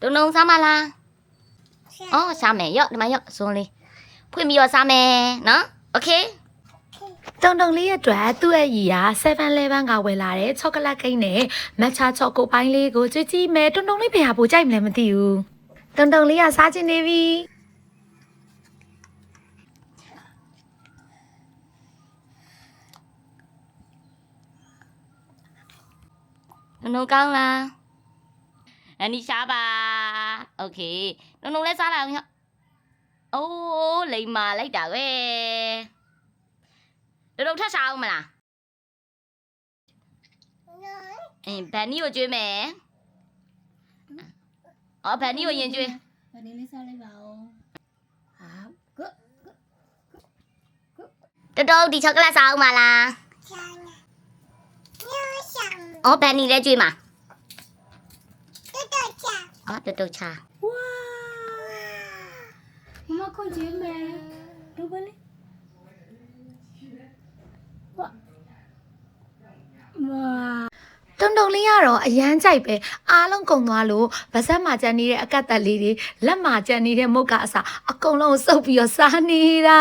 တုံတုံစားမလားအော်စားမယ်ရော့ဒီမှာရော့ဇွန်လေးဖွင့်ပြီးတော့စားမယ်နော်โอเค တုံတုံလေးရဲ့အတွက်သူ့ရဲ့ရီက7-Eleven ကဝယ်လာတဲ့ချောကလက်ကိန်းနဲ့မတ်ချာချောကိုပိုင်းလေးကိုကြွေးကြည့်မယ်တုံတုံလေးဘယ်ဟာပိုကြိုက်မလဲမသိဘူးတုံတုံလေးကစားချင်နေပြီ နုံနုံကောင်းလားအနီရှားပါ โอเคနုံနုံလည်းစားလိုက်အောင်ရော့အိုးလိမ္မာလိုက်တာပဲတုံတုံထပ်စားအောင်မလားအင်းဗန်နီကိုကျွေးမယ်အော်ဗန်နီကိုရင်ကျွေး ဗန်နီလေးစားလိုက်ပါဦးဟာကုတ် တော်တော်ဒီချောကလက်စားအောင်မလားအော်ဗန်နီလည်းကျွေးမှာ အော်တော်တော်ချာဝါမမခွန်ကျင်းမယ်ဒုဘလေးဝါဝါတုံတုံလေးကတော့အရန်ကြိုက်ပဲအားလုံးကုန်သွားလို့ဗစက်မှာကြံနေတဲ့အကတ်တက်လေးတွေလက်မှာကြံနေတဲ့မုတ်ကအစားအကုန်လုံးစုပ်ပြီးတော့စားနေတာ